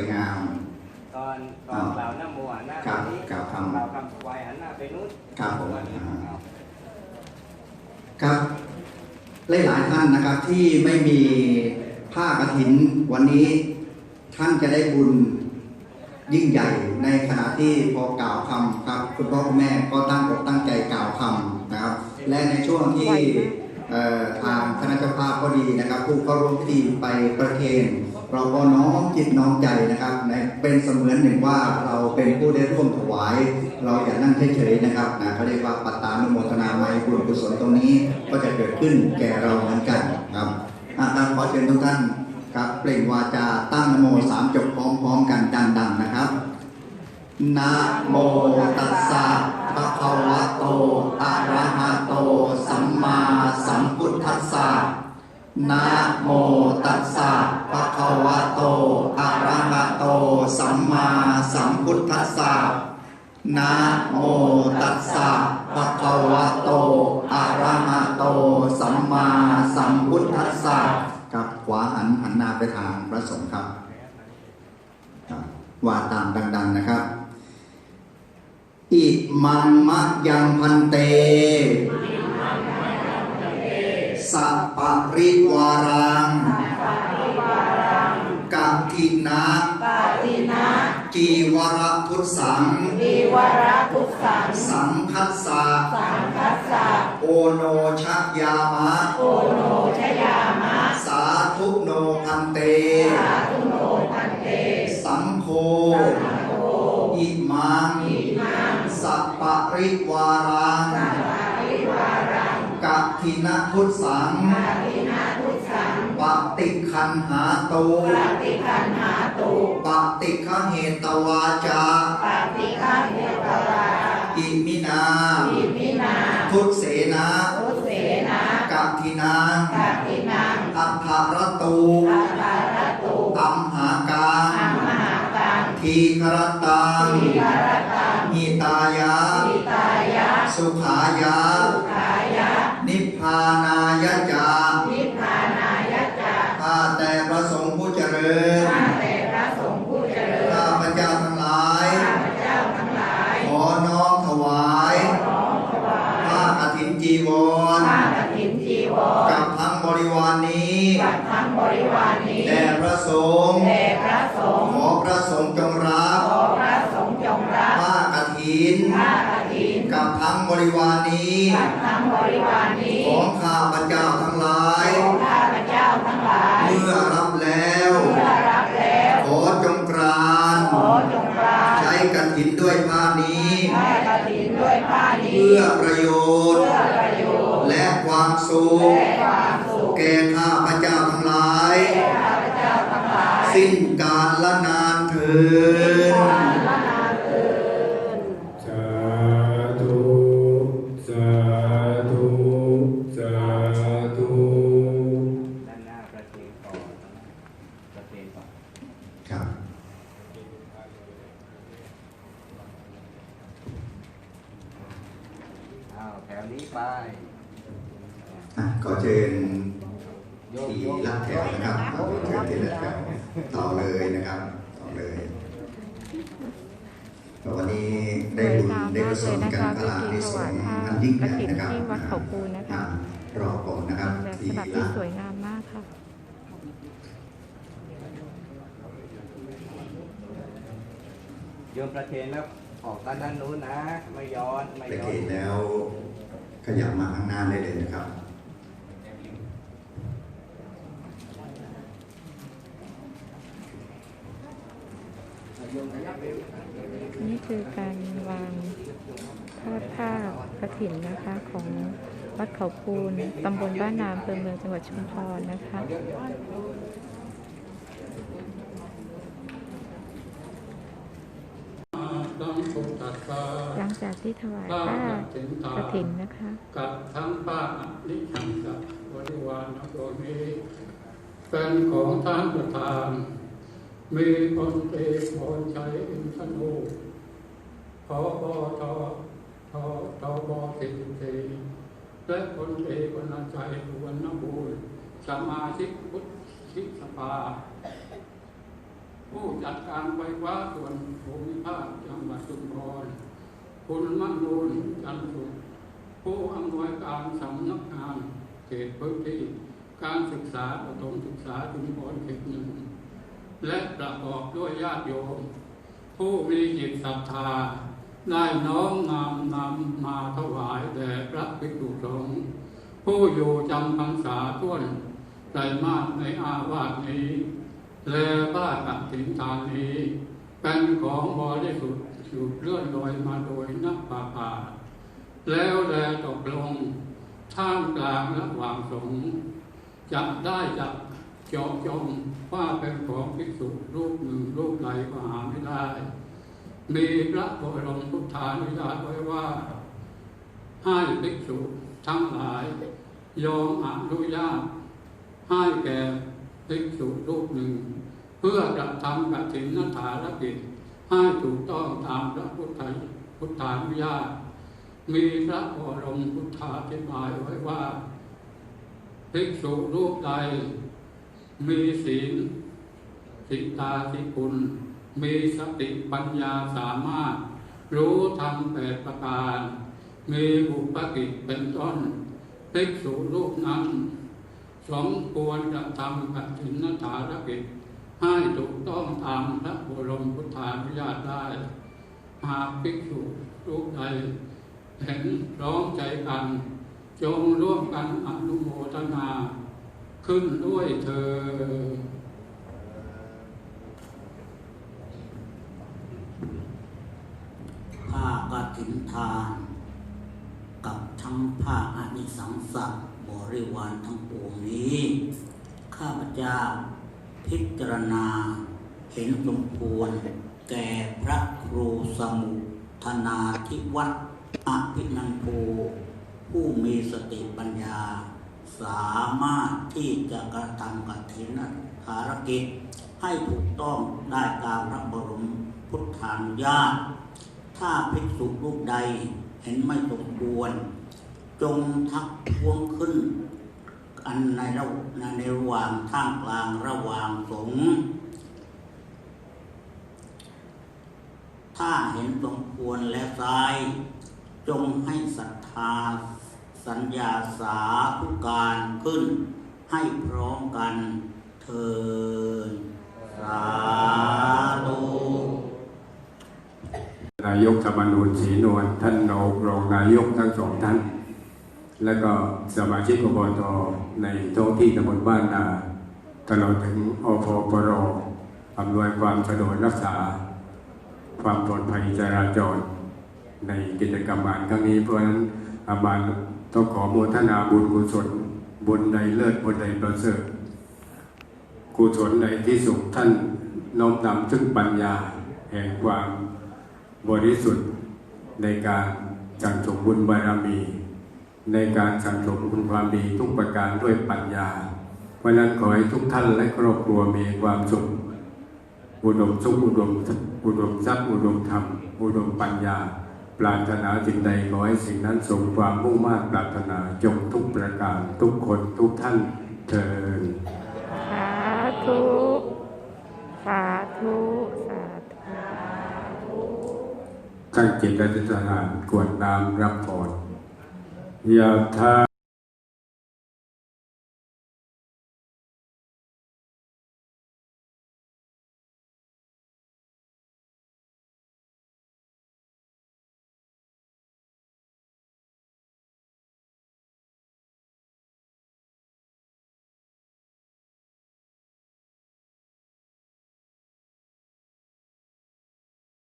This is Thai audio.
วยงาม ตอนตอนกล่าวหน้าโมหันหน้าครัไปบนี้กล่าวคำกล่าวคำถวายหันหน้าไปนู้นครับผมวันนี้อ่าเอาครับหลายๆท่านนะครับที่ไม่มีผ้ากฐินวันนี้ท่านจะได้บุญยิ่งใหญ่ในขณะที่พอกล่าวคำครับ คุณพ่อคุณแม่ก็ตั้งอกตั้งใจกล่าวคำนะครับ และในช่วงที่เอ่อ ทางคณะเจ้าภาพก็ดีนะครับ ผู้เข้าร่วมพิธีไปประเคนเราก็น้อมจิตน้อมใจนะครับในเป็นเสมือนหนึ่งว่าเราเป็นผู้ได้ร่วมถวาย เราอย่านั่งเฉยๆนะครับนะเขาเรียกว่าปัตตานุโมทนาไมยบุญกุศลตรงนี้ก็จะเกิดขึ้นแก่เราเหมือนกันครับอะครับขอเชิญทุกท่านครับเปล่งวาจาตั้งนโมสามจบพร้อมๆกันดังๆนะครับนะโมตัสสะภะคะวะโตอะระหะโตสัม สัมพุทธัสสะนะโมตัสสะภะคะวะโตอะระหะโต สัมมาสัมพุทธัสสะนะโมตัสสะภะคะวะโตอะระหะโต สัมมาสัมพุทธัสสะกับขวาหันหันหน้าไปทางพระสงฆ์ครับครับว่าตามดัง ๆ นะครับ อิมังมะยังพันเต สัปปะริวารังกัทินะปาตินะจีวรพุทธังวิวระทุกสังสังคัสสะสังคัสสะโอโนชะยามะ โอโนชยามะสาธุโนพันเต สาธุโนพันเต สังโฆสังโฆอิมังอิมังสัปปะริวารัง สังวาริวารัง กั ทินะพุทธังปาตินะทุกสังปฏิคันหาตูปาติคันหาตุปฏิฆเหตวาจาปาติคันเทวราอิมินาอิมินาทุตเสนาทุเสนะกัทินังกาตินังอัฏฐรตูอาภารตุอัมหากังอัมมหากังทีครตังทีคารตังหิตายะทิตายะสุขายะสุขายะนิพพานายะจานิพพานายะจาข้าแต่พระสงฆ์ผู้เจริญข้าแต่พระสงฆ์ผู้เจริญข้าพระเจ้าทั้งหลายข้าพเจ้าทั้งหลาย ขอน้อมถวายน้อมถวายผ้ากฐินจีวรผ้ากฐินจีวรกับทั้งบริวารนนี้กับทั้งบริวารนี้แด่พระสงฆ์แด่พระสงฆ์ขอพระสงฆ์จงรับขอพระสงฆ์จงรับผ้ากฐินผ้า กฐินกับทั้งบริวารนนี้กับทั้งบริวารนี้ ของข้าพระเจ้าทั้งหลายของข้าพเจ้าทั้งหลาย เมื่อรับแล้วเมื่อรับแล้ว ขอจงกรานขอจงรับใช้กฐินด้วยผ้านี้ผ้ากฐินด้วยผ้านี้ เพื่อประโยชน์เพื่อประโยชน์ และความสุขและความสุขแก่ข้าพระเจ้าทั้งหลายแก่ข้าพเจ้าทั้งหลาย สิ้นกาลละนานเถิด ประเคนก่อนครับอ้าวแถวนี้ไปอะขอเชิญโยกที่โยกรับแถวนะครับขอเชิญที่รับแถวต่อเลยนะครับต่อเลยวันนี้ได้บุญได้กุศลกันพลาในสงฆ์อันยิ่งใหญ่นะครับที่วัดเขาปูนะคะอ่ารอก่อนนะครับแบบฉทีบับละที่สวยงามมากค่ะ โยมประเคนแล้วออกด้านด้านนู้นนะ ไม่ย้อนไม่ไปย้อเกน ตแล้วขยับมาข้างหน้าได้เลยนะครับ นี่คือการวางทอดผ้ากระถินนะคะของวัดเขาปูนตำบลบ้านนามอำเภอเมืองจังหวัดชุมพรนะคะ ตังสุตัสสะ หลังจากที่ถวายผ้าผ้ากฐินทากระถินนะคะกับทั้งผ้าอนิชังสัตบริวารทั้งตัวนี้เป็นของท่านประธาน มีคนเอกพรชัยอินทนูพอบอทอทอทอบอสิบสี่และคนเอกวนาชัยสุวรรณบูรณ์สมาชิกพุทธสภา ผู้จัดการไฟฟ้าส่วนภูมิภาคจังหวัดชุมพรคุณมนูนจันทร์สุขผู้อำนวยการสำนักงานเขตพื้นที่การศึกษาประถมศึกษาชุมพรเขตหนึ่งและประกอบด้วยญาติโยม ผู้มีจิตศรัทธาได้น้อมนำนำมาถวายแด่พระภิกษุสงฆ์ผู้อยู่จำพรรษาท้วนใจมากในอาวาสนี้ และบ้าตัดสินทานนี้เป็นของบริสุทธิ์หยุดเลื่อนลอยมาโดยนักป่าป่า แล้วแลตกลงท่ามกลางระหว่างสงฆ์จะได้จับจาะจงว่าเป็นของภิกษุรูปหนึ่งรูปใดก็หาไม่ได้ มีพระบรมพุทธานุญาตไว้ว่า ให้ภิกษุทั้งหลายยอมอนุญาตให้แก่ ภิกษุรูปหนึ่ง เพื่อกระทำกฐินนัฐารกิจให้ถูกต้องตามพระพุทธพุทธานุญาตมีพระบรมพุทธาธิบายไว้ว่า ภิกษุรูปใด มีศีลสิตาสิคุณ มีสติปัญญาสามารถ รู้ธรรมแปดประการ มีบุปกิจเป็นต้นภิกษุรูปนั้น สมควรจะทำกัตินฐารกิจให้ถูกต้องตามพระบรมพุทธานุญาตได้ หากภิกษุรูปใดเห็นร้อมใจกัน จงร่วมกันอนุโมทนา ขึ้นด้วยเธอผ้ากฐินทาน กับทั้งผ้าอานิสังสะบ ริวารทั้งปวงนี้ ข้าพเจ้าพิจารณาเห็นสมควร แก่พระครูสมุทนาธิวัฒน์อภินันโพผู้มีสติปัญญา สามารถที่จะกระทำกฐินภารกิจ ให้ถูกต้องได้ตามพระบรมพุทธานุญาตถ้าภิกษุรูปใดเห็นไม่สมควร จงทักท้วงขึ้น อันในระในระหว่างท่ามกลางระหว่างสงถ้าเห็นสมควรและทราย จงให้ศรัทธาสัญญาสาธุการขึ้น ให้พร้อมกันเทินสาธุนายกธรรมนูญศรีนวลท่านรองรองนายกทั้งสองท่าน และก็สมาชิกอบตในท้องที่ตำบลบ้านนา ตลอดถึงอพปรอำนวยความสะดวกรักษา ความปลอดภัยจราจร ในกิจกรรมงานครั้งนี้เพราะนั้นอาบานต้องขอโมทนาบุญกุศลบุญใดเลิศบุญใดประเสริฐกุศลในที่สุดท่านน้อมนำซึ่งปัญญาแห่งความบริสุทธิ์ในการสั่งสมบุญบารมี ในการสั่งสมคุณความดีทุกประการด้วยปัญญา เพราะฉะนั้นขอให้ทุกท่านและครอบครัวมีความสุขอุดมสุขอุดมอุดมทรัพย์อุดมธรรม อุดมปัญญา ปรารถนาสิ่งใดขอให้สิ่งนั้นสมความมุ่งมา่ปรารถนาจงทุกประการทุกคนทุกท่านเทินสาธุสาธุสาธุตั้งจิตอธิษฐานกรวดน้ำรับพร ยะถา